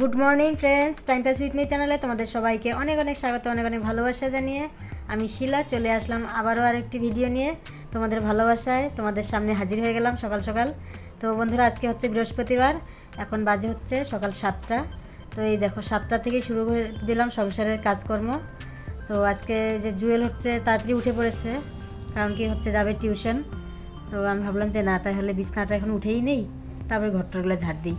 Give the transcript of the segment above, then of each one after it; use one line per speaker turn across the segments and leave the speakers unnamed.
Good morning friends time pass with me চ্যানেলে তোমাদের সবাইকে অনেক অনেক স্বাগত, অনেক অনেক ভালোবাসা জানিয়ে আমি শিলা, চলে আসলাম আবারও আরেকটি ভিডিও নিয়ে। তোমাদের ভালোবাসায় তোমাদের সামনে হাজির হয়ে গেলাম সকাল সকাল। তো বন্ধুরা, আজকে হচ্ছে বৃহস্পতিবার, এখন বাজে হচ্ছে সকাল সাতটা। তো এই দেখো, সাতটা থেকে শুরু করে দিলাম সংসারের কাজকর্ম। তো আজকে যে জুয়েল হচ্ছে, তাড়াতাড়ি উঠে পড়েছে, কারণ কি হচ্ছে, যাবে টিউশন। তো আমি ভাবলাম যে না, তাহলে বিছানাটা এখন উঠেই নেই, তারপরে ঘরটরগুলো ঝাড় দিই।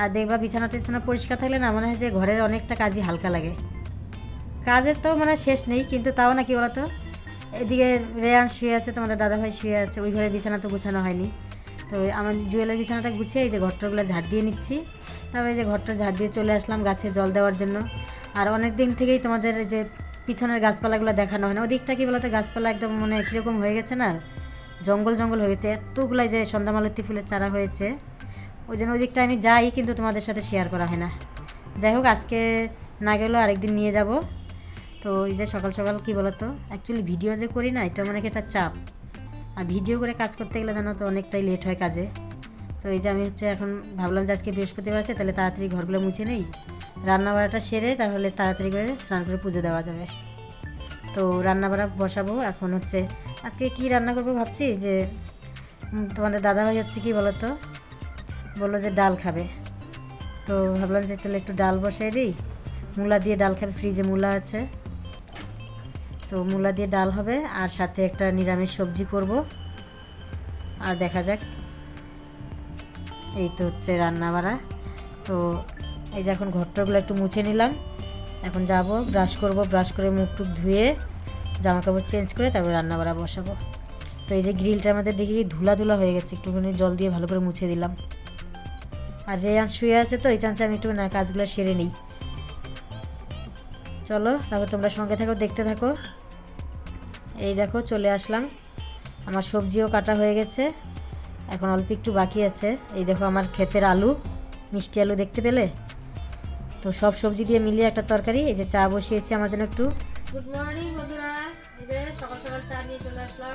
আর দেখবা বিছানা টিছানা পরিষ্কার থাকলে না মনে হয় যে ঘরের অনেকটা কাজই হালকা লাগে। কাজের তো মানে শেষ নেই, কিন্তু তাও না কি বলতো? এদিকে রেয়ান শুয়ে আছে তোমাদের দাদাভাই শুয়ে আছে, ওই ঘরের বিছানা তো গুছানো হয়নি। তো আমার জুয়েলের বিছানাটা গুছিয়ে এই যে ঘরটাগুলো ঝাড় দিয়ে নিচ্ছি। তারপরে এই যে ঘরটা ঝাড় দিয়ে চলে আসলাম গাছে জল দেওয়ার জন্য। আর অনেক দিন থেকেই তোমাদের যে পিছনের গাছপালাগুলো দেখানো হয় না। ওদিকটা কি বলতো, গাছপালা একদম মানে কীরকম হয়ে গেছে না? জঙ্গল জঙ্গল হয়ে গেছে। এতগুলাই যে সন্ধ্যামালতী ফুলের চারা হয়েছে। ওই জন্য ওই দিকটা আমি যাই, কিন্তু তোমাদের সাথে শেয়ার করা হয় না। যাই হোক, আজকে না গেলেও আরেকদিন নিয়ে যাব। তো এই যে সকাল সকাল কি বলতো অ্যাকচুয়ালি ভিডিও যে করি না, এটা মানে একটা চাপ। আর ভিডিও করে কাজ করতে গেলে জানো তো, অনেকটাই লেট হয় কাজে। তো এই যে আমি হচ্ছে এখন ভাবলাম যে আজকে বৃহস্পতিবার আছে, তাহলে তাড়াতাড়ি ঘরগুলো মুছে নেই। রান্না বাড়াটা সেরে তাহলে তাড়াতাড়ি করে স্নান করে পুজো দেওয়া যাবে। তো রান্না বাড়া বসাবো এখন হচ্ছে। আজকে কি রান্না করব ভাবছি? যে তোমাদের দাদাভাই হচ্ছে কি বলো তো বলল যে ডাল খাবে। তো ভাবলাম যে তাহলে একটু ডাল বসাই দিই। মূলা দিয়ে ডাল খাবে, ফ্রিজে মূলা আছে। তো মূলা দিয়ে ডাল হবে আর সাথে একটা নিরামিষ সবজি করব। আর দেখা যাক। এই তো হচ্ছে রান্না বাড়া তো এই যে এখন ঘরটাগুলো একটু মুছে নিলাম। এখন যাব, ব্রাশ করব, ব্রাশ করে মুখ টুক ধুয়ে জামা কাপড় চেঞ্জ করে তারপর রান্না বাড়া বসাবো। তো এই যে গ্রিলটার মধ্যে দেখি ধুলা ধুলা হয়ে গেছে, একটুখানি জল দিয়ে ভালো করে মুছে দিলাম। আর রেয়ান শুয়ে আছে তো? এই চান্সে আমি একটু না কাজগুলো সেরে নিই। চলো তারপর তোমরা সঙ্গে থাকো দেখতে থাকো। এই দেখো চলে আসলাম। আমার সবজিও কাটা হয়ে গেছে। এখন অল্প একটু বাকি আছে। এই দেখো আমার ক্ষেতের আলু মিষ্টি আলু দেখতে পেলে? তো সব সবজি দিয়ে মিলিয়ে একটা তরকারি এই যে চা বসিয়েছি আমার জন্য একটু। গুড মর্নিং বন্ধুরা। এই যে সকাল সকাল চা নিয়ে চলে আসলাম।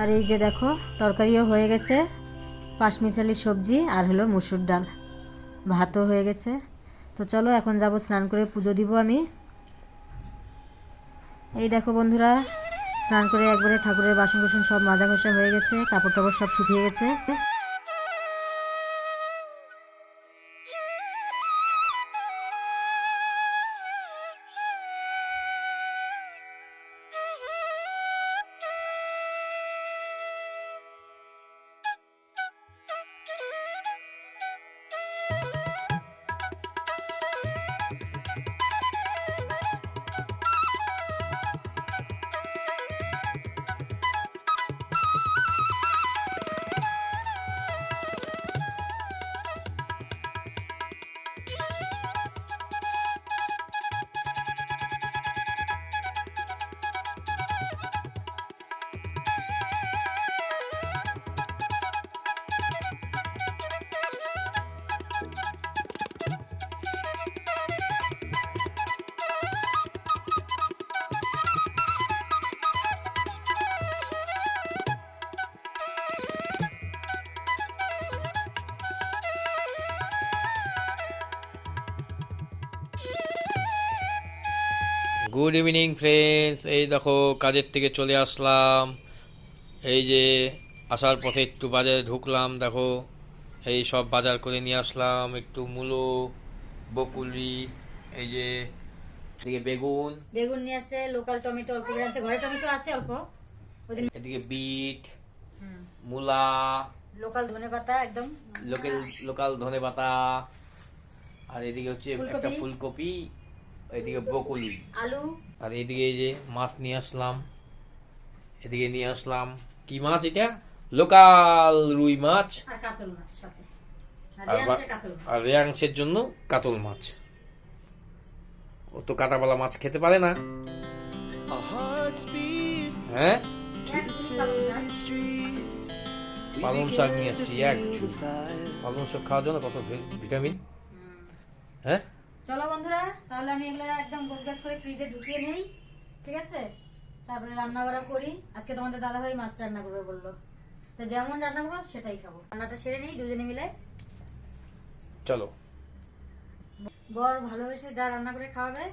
আর এই যে দেখো তরকারিও হয়ে গেছে। পাঁচমিশালি সবজি আর হলো মুসুর ডাল। ভাতও হয়ে গেছে। তো চলো এখন যাব স্নান করে পুজো দিব আমি। এই দেখো বন্ধুরা, স্নান করে একবারে ঠাকুরের বাসন কুসন সব মাজা ঘষা হয়ে গেছে কাপড় টাপড় সব শুকিয়ে গেছে।
গুড ইভিনিং ফ্রেন্ডস এই দেখো কাজের থেকে চলে আসলাম। এই যে আসার পথে একটু বাজারে ঢুকলাম দেখো। এই সব বাজার করে নিয়ে আসলাম একটু মূলো বকুলি এই যে এদিকে বেগুন।
বেগুন নিয়ে আসছে লোকাল টমেটো অল্প করে আছে ঘরে টমেটো আছে অল্প।
এদিকে বিট মূলা।
লোকাল ধনে পাতা একদম।
লোকাল লোকাল ধনে পাতা। আর এদিকে হচ্ছে একটা
ফুলকপি।
এদিকে বকুলি।
আলু।
আর এদিকে এই যে মাছ নিয়ে আসলাম। এদিকে নিয়ে আসলাম। কি মাছ এটা? লোকাল রুই মাছ।
আর কাতল মাছ সাথে। আর
আর বা-
রেয়াংশে কাতল মাছ।
আর রেয়াংসের জন্য কাতল মাছ। ও তো কাটাবালা মাছ খেতে পারে না। হ্যাঁ? পালং শাক নিয়ে আসছি এক. পালং শাক খাওয়ার জন্য কত ভি- ভিটামিন হ্যাঁ?
চলো বন্ধুরা তাহলে আমি এগুলো একদম গোছ গাছ করে ফ্রিজে ঢুকিয়ে নেই ঠিক আছে? তারপরে রান্না বাড়া করি। আজকে তোমাদের দাদাভাই মাছ রান্না করবে বলল। তো যেমন রান্না করব সেটাই খাব। রান্নাটা সেরে নেই দুজনে মিলে।
চলো।
বর ভালোবেসে যা রান্না করে খাওয়াবে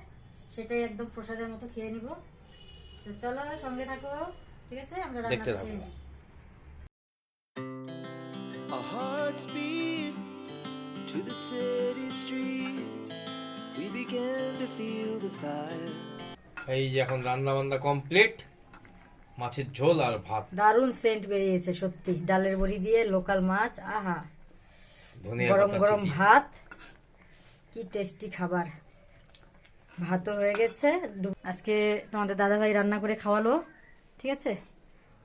সেটাই একদম প্রসাদের মতো খেয়ে নিব। তো চলো সঙ্গে থাকো ঠিক আছে? আমরা
দেখতে
রান্না
থাকো।
সেরে নিই।
To the city streets. We began to feel the fire.
এই যে এখন রান্না বান্না কমপ্লিট মাছের ঝোল আর ভাত।
দারুণ সেন্ট বেরিয়েছে সত্যি। ডালের বড়ি দিয়ে লোকাল মাছ আহা। গরম গরম ভাত। কি টেস্টি খাবার। ভাতও হয়ে গেছে। আজকে তোমাদের দাদাভাই রান্না করে খাওয়ালো ঠিক আছে?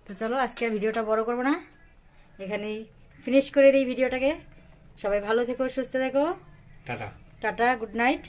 তো চলো আজকে আর ভিডিওটা বড় করব না। এখানেই ফিনিশ করে দিই ভিডিওটাকে। সবাই ভালো থেকো সুস্থ থেকো।
টাটা।
Tata good night